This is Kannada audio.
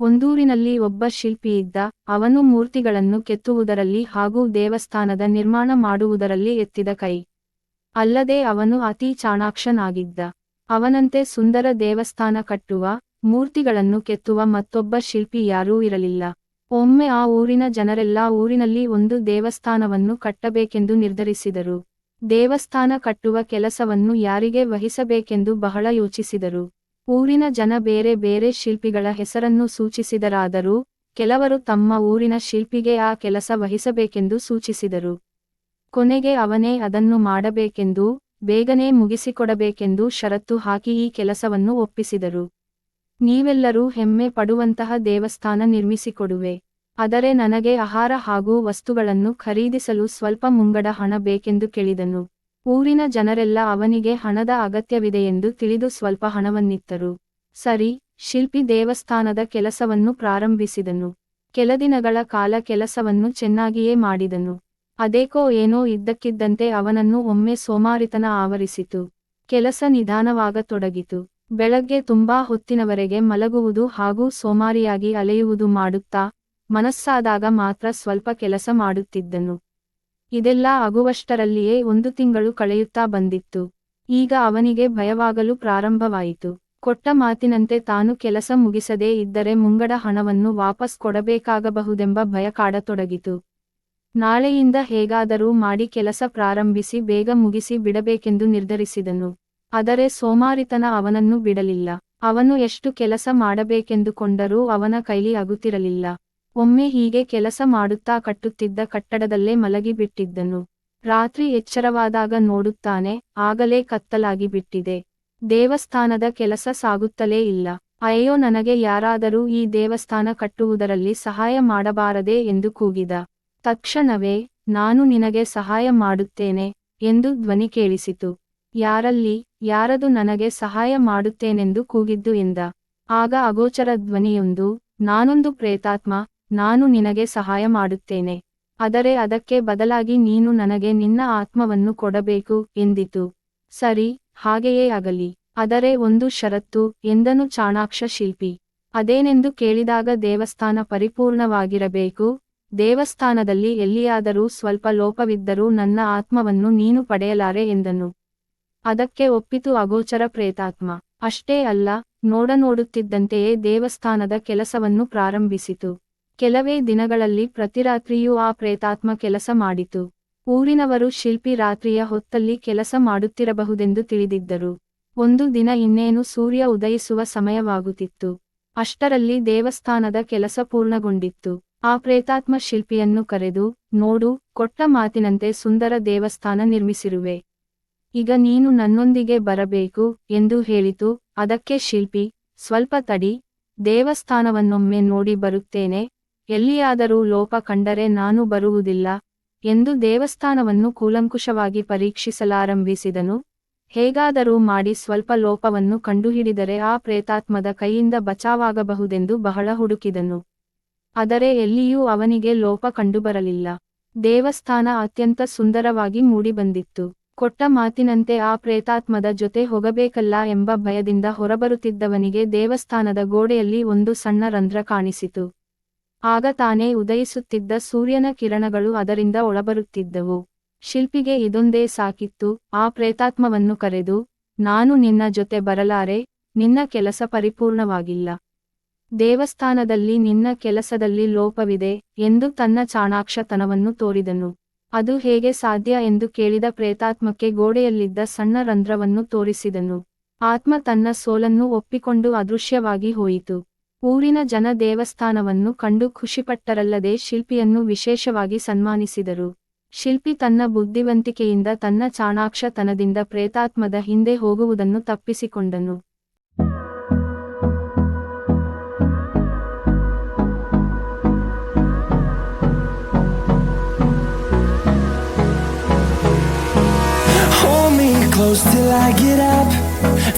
ಒಂದೂರಿನಲ್ಲಿ ಒಬ್ಬ ಶಿಲ್ಪಿ ಇದ್ದ ಅವನು ಮೂರ್ತಿಗಳನ್ನು ಕೆತ್ತುವುದರಲ್ಲಿ ಹಾಗೂ ದೇವಸ್ಥಾನದ ನಿರ್ಮಾಣ ಮಾಡುವುದರಲ್ಲಿ ಎತ್ತಿದ ಕೈ. ಅಲ್ಲದೆ ಅವನು ಅತಿ ಚಾಣಾಕ್ಷನಾಗಿದ್ದ. ಅವನಂತೆ ಸುಂದರ ದೇವಸ್ಥಾನ ಕಟ್ಟುವ, ಮೂರ್ತಿಗಳನ್ನು ಕೆತ್ತುವ ಮತ್ತೊಬ್ಬ ಶಿಲ್ಪಿ ಯಾರೂ ಇರಲಿಲ್ಲ. ಒಮ್ಮೆ ಆ ಊರಿನ ಜನರೆಲ್ಲ ಊರಿನಲ್ಲಿ ಒಂದು ದೇವಸ್ಥಾನವನ್ನು ಕಟ್ಟಬೇಕೆಂದು ನಿರ್ಧರಿಸಿದರು. ದೇವಸ್ಥಾನ ಕಟ್ಟುವ ಕೆಲಸವನ್ನು ಯಾರಿಗೆ ವಹಿಸಬೇಕೆಂದು ಬಹಳ ಯೋಚಿಸಿದರು. ಊರಿನ ಜನ ಬೇರೆ ಬೇರೆ ಶಿಲ್ಪಿಗಳ ಹೆಸರನ್ನು ಸೂಚಿಸಿದರಾದರೂ, ಕೆಲವರು ತಮ್ಮ ಊರಿನ ಶಿಲ್ಪಿಗೆ ಆ ಕೆಲಸ ವಹಿಸಬೇಕೆಂದು ಸೂಚಿಸಿದರು. ಕೊನೆಗೆ ಅವನೇ ಅದನ್ನು ಮಾಡಬೇಕೆಂದು, ಬೇಗನೆ ಮುಗಿಸಿಕೊಡಬೇಕೆಂದು ಷರತ್ತು ಹಾಕಿ ಈ ಕೆಲಸವನ್ನು ಒಪ್ಪಿಸಿದರು. ನೀವೆಲ್ಲರೂ ಹೆಮ್ಮೆ ಪಡುವಂತಹ ದೇವಸ್ಥಾನ ನಿರ್ಮಿಸಿಕೊಡುವೆ. ಆದರೆ ನನಗೆ ಆಹಾರ ಹಾಗೂ ವಸ್ತುಗಳನ್ನು ಖರೀದಿಸಲು ಸ್ವಲ್ಪ ಮುಂಗಡ ಹಣ ಬೇಕೆಂದು ಕೇಳಿದನು. ಊರಿನ ಜನರೆಲ್ಲ ಅವನಿಗೆ ಹಣದ ಅಗತ್ಯವಿದೆಯೆಂದು ತಿಳಿದು ಸ್ವಲ್ಪ ಹಣವನ್ನಿತ್ತರು. ಸರಿ, ಶಿಲ್ಪಿ ದೇವಸ್ಥಾನದ ಕೆಲಸವನ್ನು ಪ್ರಾರಂಭಿಸಿದನು. ಕೆಲ ದಿನಗಳ ಕಾಲ ಕೆಲಸವನ್ನು ಚೆನ್ನಾಗಿಯೇ ಮಾಡಿದನು. ಅದೇಕೋ ಏನೋ ಇದ್ದಕ್ಕಿದ್ದಂತೆ ಅವನನ್ನು ಒಮ್ಮೆ ಸೋಮಾರಿತನ ಆವರಿಸಿತು. ಕೆಲಸ ನಿಧಾನವಾಗತೊಡಗಿತು. ಬೆಳಗ್ಗೆ ತುಂಬಾ ಹೊತ್ತಿನವರೆಗೆ ಮಲಗುವುದು ಹಾಗೂ ಸೋಮಾರಿಯಾಗಿ ಅಲೆಯುವುದು ಮಾಡುತ್ತಾ ಮನಸ್ಸಾದಾಗ ಮಾತ್ರ ಸ್ವಲ್ಪ ಕೆಲಸ ಮಾಡುತ್ತಿದ್ದನು. ಇದೆಲ್ಲ ಆಗುವಷ್ಟರಲ್ಲಿಯೇ ಒಂದು ತಿಂಗಳು ಕಳೆಯುತ್ತಾ ಬಂದಿತ್ತು. ಈಗ ಅವನಿಗೆ ಭಯವಾಗಲು ಪ್ರಾರಂಭವಾಯಿತು. ಕೊಟ್ಟ ಮಾತಿನಂತೆ ತಾನು ಕೆಲಸ ಮುಗಿಸದೇ ಇದ್ದರೆ ಮುಂಗಡ ಹಣವನ್ನು ವಾಪಸ್ ಕೊಡಬೇಕಾಗಬಹುದೆಂಬ ಭಯ ಕಾಡತೊಡಗಿತು. ನಾಳೆಯಿಂದ ಹೇಗಾದರೂ ಮಾಡಿ ಕೆಲಸ ಪ್ರಾರಂಭಿಸಿ ಬೇಗ ಮುಗಿಸಿ ಬಿಡಬೇಕೆಂದು ನಿರ್ಧರಿಸಿದನು. ಆದರೆ ಸೋಮಾರಿತನ ಅವನನ್ನು ಬಿಡಲಿಲ್ಲ. ಅವನು ಎಷ್ಟು ಕೆಲಸ ಮಾಡಬೇಕೆಂದುಕೊಂಡರೂ ಅವನ ಕೈಲಿ ಆಗುತ್ತಿರಲಿಲ್ಲ ಒಮ್ಮೆ ಹೀಗೆ ಕೆಲಸ ಮಾಡುತ್ತಾ ಕಟ್ಟುತ್ತಿದ್ದ ಕಟ್ಟಡದಲ್ಲೇ ಮಲಗಿಬಿಟ್ಟಿದ್ದನು. ರಾತ್ರಿ ಎಚ್ಚರವಾದಾಗ ನೋಡುತ್ತಾನೆ, ಆಗಲೇ ಕತ್ತಲಾಗಿ ಬಿಟ್ಟಿದೆ ದೇವಸ್ಥಾನದ ಕೆಲಸ ಸಾಗುತ್ತಲೇ ಇಲ್ಲ. ಅಯ್ಯೋ, ನನಗೆ ಯಾರಾದರೂ ಈ ದೇವಸ್ಥಾನ ಕಟ್ಟುವುದರಲ್ಲಿ ಸಹಾಯ ಮಾಡಬಾರದೆ ಎಂದು ಕೂಗಿದ. ತಕ್ಷಣವೇ, ನಾನು ನಿನಗೆ ಸಹಾಯ ಮಾಡುತ್ತೇನೆ ಎಂದು ಧ್ವನಿ ಕೇಳಿಸಿತು. ಯಾರಲ್ಲಿ, ಯಾರದು ನನಗೆ ಸಹಾಯ ಮಾಡುತ್ತೇನೆಂದು ಕೂಗಿದ್ದು ಎಂದ. ಆಗ ಅಗೋಚರ ಧ್ವನಿಯೊಂದು, ನಾನೊಂದು ಪ್ರೇತಾತ್ಮ ನಾನು ನಿನಗೆ ಸಹಾಯ ಮಾಡುತ್ತೇನೆ. ಆದರೆ ಅದಕ್ಕೆ ಬದಲಾಗಿ ನೀನು ನನಗೆ ನಿನ್ನ ಆತ್ಮವನ್ನು ಕೊಡಬೇಕು ಎಂದಿತು. ಸರಿ, ಹಾಗೆಯೇ ಆಗಲಿ. ಆದರೆ ಒಂದು ಷರತ್ತು, ಎಂದನು ಚಾಣಾಕ್ಷ ಶಿಲ್ಪಿ. ಅದೇನೆಂದು ಕೇಳಿದಾಗ ದೇವಸ್ಥಾನ ಪರಿಪೂರ್ಣವಾಗಿರಬೇಕು. ದೇವಸ್ಥಾನದಲ್ಲಿ ಎಲ್ಲಿಯಾದರೂ ಸ್ವಲ್ಪ ಲೋಪವಿದ್ದರೂ ನನ್ನ ಆತ್ಮವನ್ನು ನೀನು ಪಡೆಯಲಾರೆ ಎಂದನು. ಅದಕ್ಕೆ ಒಪ್ಪಿತು ಅಗೋಚರ ಪ್ರೇತಾತ್ಮ. ಅಷ್ಟೇ ಅಲ್ಲ, ನೋಡನೋಡುತ್ತಿದ್ದಂತೆಯೇ ದೇವಸ್ಥಾನದ ಕೆಲಸವನ್ನು ಪ್ರಾರಂಭಿಸಿತು. ಕೆಲವೇ ದಿನಗಳಲ್ಲಿ ಪ್ರತಿರಾತ್ರಿಯೂ ಆ ಪ್ರೇತಾತ್ಮ ಕೆಲಸ ಮಾಡಿತು. ಊರಿನವರು ಶಿಲ್ಪಿ ರಾತ್ರಿಯ ಹೊತ್ತಲ್ಲಿ ಕೆಲಸ ಮಾಡುತ್ತಿರಬಹುದೆಂದು ತಿಳಿದಿದ್ದರು. ಒಂದು ದಿನ ಇನ್ನೇನು ಸೂರ್ಯ ಉದಯಿಸುವ ಸಮಯವಾಗುತ್ತಿತ್ತು. ಅಷ್ಟರಲ್ಲಿ ದೇವಸ್ಥಾನದ ಕೆಲಸ ಪೂರ್ಣಗೊಂಡಿತ್ತು. ಆ ಪ್ರೇತಾತ್ಮ ಶಿಲ್ಪಿಯನ್ನು ಕರೆದು, ನೋಡು, ಕೊಟ್ಟ ಮಾತಿನಂತೆ ಸುಂದರ ದೇವಸ್ಥಾನ ನಿರ್ಮಿಸಿರುವೆ. ಈಗ ನೀನು ನನ್ನೊಂದಿಗೆ ಬರಬೇಕು ಎಂದು ಹೇಳಿತು. ಅದಕ್ಕೆ ಶಿಲ್ಪಿ, ಸ್ವಲ್ಪ ತಡಿ, ದೇವಸ್ಥಾನವನ್ನೊಮ್ಮೆ ನೋಡಿ ಬರುತ್ತೇನೆ. ಎಲ್ಲಿಯಾದರೂ ಲೋಪ ಕಂಡರೆ ನಾನು ಬರುವುದಿಲ್ಲ ಎಂದು ದೇವಸ್ಥಾನವನ್ನು ಕೂಲಂಕುಷವಾಗಿ ಪರೀಕ್ಷಿಸಲಾರಂಭಿಸಿದನು. ಹೇಗಾದರೂ ಮಾಡಿ ಸ್ವಲ್ಪ ಲೋಪವನ್ನು ಕಂಡುಹಿಡಿದರೆ ಆ ಪ್ರೇತಾತ್ಮದ ಕೈಯಿಂದ ಬಚಾವಾಗಬಹುದೆಂದು ಬಹಳ ಹುಡುಕಿದನು. ಆದರೆ ಎಲ್ಲಿಯೂ ಅವನಿಗೆ ಲೋಪ ಕಂಡುಬರಲಿಲ್ಲ. ದೇವಸ್ಥಾನ ಅತ್ಯಂತ ಸುಂದರವಾಗಿ ಮೂಡಿಬಂದಿತ್ತು. ಕೊಟ್ಟ ಮಾತಿನಂತೆ ಆ ಪ್ರೇತಾತ್ಮದ ಜೊತೆ ಹೋಗಬೇಕಲ್ಲ ಎಂಬ ಭಯದಿಂದ ಹೊರಬರುತ್ತಿದ್ದವನಿಗೆ ದೇವಸ್ಥಾನದ ಗೋಡೆಯಲ್ಲಿ ಒಂದು ಸಣ್ಣ ರಂಧ್ರ ಕಾಣಿಸಿತು. ಆಗ ತಾನೇ ಉದಯಿಸುತ್ತಿದ್ದ ಸೂರ್ಯನ ಕಿರಣಗಳು ಅದರಿಂದ ಒಳಬರುತ್ತಿದ್ದವು. ಶಿಲ್ಪಿಗೆ ಇದೊಂದೇ ಸಾಕಿತ್ತು, ಆ ಪ್ರೇತಾತ್ಮವನ್ನು ಕರೆದು, ನಾನು ನಿನ್ನ ಜೊತೆ ಬರಲಾರೆ, ನಿನ್ನ ಕೆಲಸ ಪರಿಪೂರ್ಣವಾಗಿಲ್ಲ. ದೇವಸ್ಥಾನದಲ್ಲಿ ನಿನ್ನ ಕೆಲಸದಲ್ಲಿ ಲೋಪವಿದೆ ಎಂದು ತನ್ನ ಚಾಣಾಕ್ಷತನವನ್ನು ತೋರಿದನು. ಅದು ಹೇಗೆ ಸಾಧ್ಯ ಎಂದು ಕೇಳಿದ ಪ್ರೇತಾತ್ಮಕ್ಕೆ ಗೋಡೆಯಲ್ಲಿದ್ದ ಸಣ್ಣ ರಂಧ್ರವನ್ನು ತೋರಿಸಿದನು. ಆತ್ಮ ತನ್ನ ಸೋಲನ್ನು ಒಪ್ಪಿಕೊಂಡು ಅದೃಶ್ಯವಾಗಿ ಹೋಯಿತು. ಊರಿನ ಜನ ದೇವಸ್ಥಾನವನ್ನು ಕಂಡು ಖುಷಿಪಟ್ಟರಲ್ಲದೆ ಶಿಲ್ಪಿಯನ್ನು ವಿಶೇಷವಾಗಿ ಸನ್ಮಾನಿಸಿದರು. ಶಿಲ್ಪಿ ತನ್ನ ಬುದ್ಧಿವಂತಿಕೆಯಿಂದ ತನ್ನ ಚಾಣಾಕ್ಷತನದಿಂದ ಪ್ರೇತಾತ್ಮದ ಹಿಂದೆ ಹೋಗುವುದನ್ನು ತಪ್ಪಿಸಿಕೊಂಡನು.